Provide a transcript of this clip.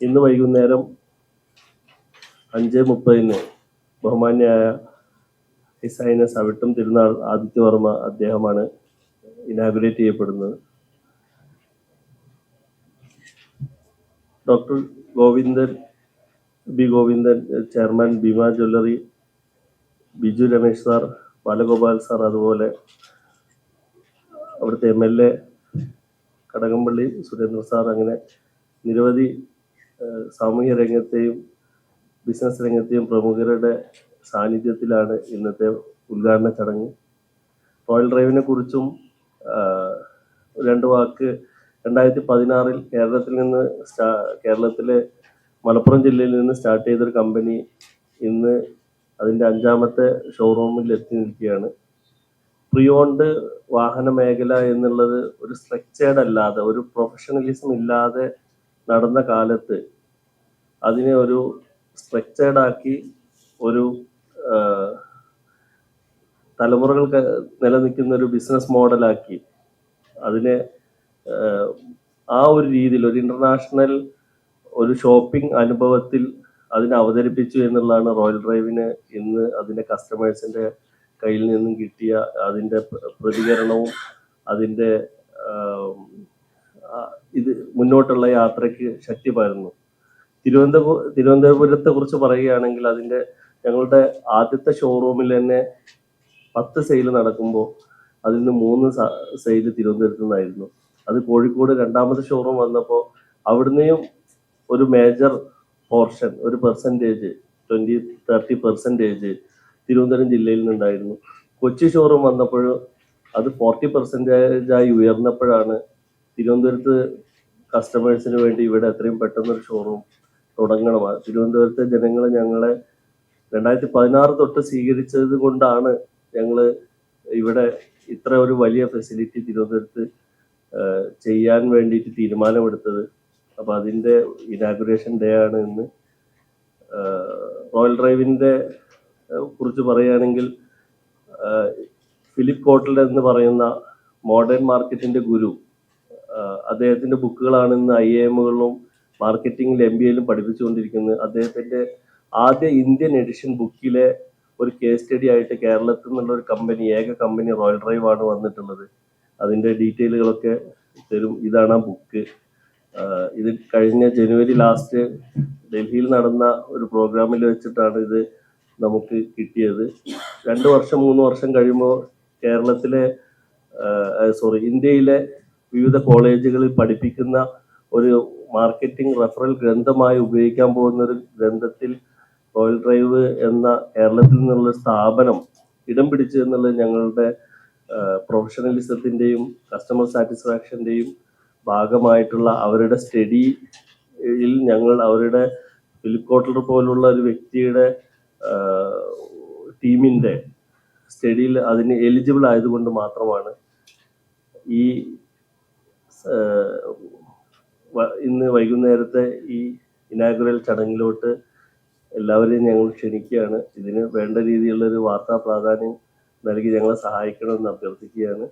ഇന്ന് വൈകുന്നേരം അഞ്ച് മുപ്പതിന് ബഹുമാന്യായ ഹിസൈന സവിട്ടും തിരുനാൾ ആദിത്യവർമ്മ അദ്ദേഹമാണ് ഇനാഗുറേറ്റ് ചെയ്യപ്പെടുന്നത്. Doctor Govindan B Govindan chairman Bhima jewellery Biju Ramesh sir Balagopal sir അതുപോലെ അവിടുത്തെ M L A Kadakampally Surendra sir അങ്ങനെ നിരവധി സാമൂഹ്യ രംഗത്തെയും ബിസിനസ് രംഗത്തെയും പ്രമുഖരുടെ സാന്നിധ്യത്തിലാണ് ഇന്നത്തെ ഉദ്ഘാടന ചടങ്ങ്. റോയൽ ഡ്രൈവിനെ കുറിച്ചും രണ്ട് വാക്ക് രണ്ടായിരത്തി പതിനാറിൽ കേരളത്തിൽ നിന്ന് സ്റ്റാ കേരളത്തിലെ മലപ്പുറം ജില്ലയിൽ നിന്ന് സ്റ്റാർട്ട് ചെയ്തൊരു കമ്പനി ഇന്ന് അതിന്റെ അഞ്ചാമത്തെ ഷോറൂമിൽ എത്തി നിൽക്കുകയാണ്. പ്രിയോണ്ട് വാഹന മേഖല എന്നുള്ളത് ഒരു സ്ട്രക്ചേർഡ് അല്ലാതെ ഒരു പ്രൊഫഷണലിസം ഇല്ലാതെ നടന്ന കാലത്ത് അതിനെ ഒരു സ്ട്രക്ചേർഡ് ആക്കി ഒരു തലമുറകൾക്ക് നിലനിൽക്കുന്ന ഒരു ബിസിനസ് മോഡലാക്കി അതിനെ ആ ഒരു രീതിയിൽ ഒരു ഇന്റർനാഷണൽ ഒരു ഷോപ്പിംഗ് അനുഭവത്തിൽ അതിനെ അവതരിപ്പിച്ചു എന്നുള്ളതാണ് റോയൽ ഡ്രൈവിന് ഇന്ന് അതിന്റെ കസ്റ്റമേഴ്സിന്റെ കയ്യിൽ നിന്നും കിട്ടിയ അതിന്റെ പ്ര- പ്രതികരണവും ആ, ഇത് മുന്നോട്ടുള്ള യാത്രയ്ക്ക് ശക്തി പകരുന്നു തിരുവനന്തപുരം തിരുവനന്തപുരത്തെ കുറിച്ച് പറയുകയാണെങ്കിൽ അതിന്റെ ഞങ്ങളുടെ ആദ്യത്തെ ഷോറൂമിൽ തന്നെ പത്ത് സെയിൽ നടക്കുമ്പോൾ അതിൽ നിന്ന് മൂന്ന് സെയിൽ തിരുവനന്തപുരത്ത് നിന്നായിരുന്നു. അത് കോഴിക്കോട് രണ്ടാമത്തെ ഷോറൂം വന്നപ്പോൾ അവിടുന്നെയും ഒരു മേജർ പോർഷൻ ഒരു percentage twenty thirty percentage Thiruvananthapuram ജില്ലയിൽ നിന്നുണ്ടായിരുന്നു. കൊച്ചി ഷോറൂം വന്നപ്പോൾ അത് ഫോർട്ടി പെർസെന്റേജായി ഉയർന്നപ്പോഴാണ് തിരുവനന്തപുരത്ത് കസ്റ്റമേഴ്സിന് വേണ്ടി ഇവിടെ എത്രയും പെട്ടെന്നൊരു ഷോറൂം തുടങ്ങണം. തിരുവനന്തപുരത്തെ ജനങ്ങൾ ഞങ്ങളെ രണ്ടായിരത്തി പതിനാറ് തൊട്ട് സ്വീകരിച്ചത് കൊണ്ടാണ് ഞങ്ങൾ ഇവിടെ ഇത്ര ഒരു വലിയ ഫെസിലിറ്റി തിരുവനന്തപുരത്ത് ചെയ്യാൻ വേണ്ടിയിട്ട് തീരുമാനമെടുത്തത്. അപ്പം അതിന്റെ ഇനാഗുറേഷൻ ഡേ ആണ് ഇന്ന്. റോയൽ ഡ്രൈവിന്റെ കുറിച്ച് പറയുകയാണെങ്കിൽ ഫിലിപ്പ് കോട്ടൽ എന്ന് പറയുന്ന മോഡേൺ മാർക്കറ്റിന്റെ ഗുരു ആ, അദ്ദേഹത്തിന്റെ ബുക്കുകളാണ് ഇന്ന് ഐ എമ്മുകളിലും മാർക്കറ്റിംഗിൽ എം ബി എയിലും പഠിപ്പിച്ചുകൊണ്ടിരിക്കുന്നത്. അദ്ദേഹത്തിന്റെ ആദ്യ ഇന്ത്യൻ എഡിഷൻ ബുക്കിലെ ഒരു കേസ് സ്റ്റഡി ആയിട്ട് കേരളത്തിൽ നിന്നുള്ള ഒരു കമ്പനി ഏക കമ്പനി റോയൽ ഡ്രൈവ് ആണ് വന്നിട്ടുള്ളത്. അതിന്റെ ഡീറ്റെയിലുകളൊക്കെ തരും. ഇതാണ് ആ ബുക്ക്. ഇത് കഴിഞ്ഞ ജനുവരി ലാസ്റ്റ് ഡൽഹിയിൽ നടന്ന ഒരു പ്രോഗ്രാമിൽ വെച്ചിട്ടാണ് ഇത് നമുക്ക് കിട്ടിയത്. രണ്ട് വർഷം മൂന്ന് വർഷം കഴിയുമ്പോൾ കേരളത്തിലെ സോറി ഇന്ത്യയിലെ വിവിധ കോളേജുകളിൽ പഠിപ്പിക്കുന്ന ഒരു മാർക്കറ്റിംഗ് റെഫറൽ ഗ്രന്ഥമായി ഉപയോഗിക്കാൻ പോകുന്ന ഒരു ഗ്രന്ഥത്തിൽ റോയൽ ഡ്രൈവ് എന്ന കേരളത്തിൽ നിന്നുള്ള സ്ഥാപനം ഇടം പിടിച്ചു എന്നുള്ളത് ഞങ്ങളുടെ പ്രൊഫഷണലിസത്തിന്റെയും കസ്റ്റമർ സാറ്റിസ്ഫാക്ഷന്റെയും ഭാഗമായിട്ടുള്ള അവരുടെ സ്റ്റഡിയിൽ ഞങ്ങൾ അവരുടെ ഫിലിപ്പ് പോലുള്ള ഒരു വ്യക്തിയുടെ ടീമിന്റെ സ്റ്റഡിയിൽ അതിന് എലിജിബിൾ ആയതുകൊണ്ട് മാത്രമാണ് ഈ ഇന്ന് വൈകുന്നേരത്തെ ഈ ഇനാഗുറൽ ചടങ്ങിലോട്ട് എല്ലാവരെയും ഞങ്ങൾ ക്ഷണിക്കുകയാണ്. ഇതിന് വേണ്ട രീതിയിലുള്ളൊരു വാർത്താ പ്രാധാന്യം നൽകി ഞങ്ങളെ സഹായിക്കണമെന്ന് അഭ്യർത്ഥിക്കുകയാണ്.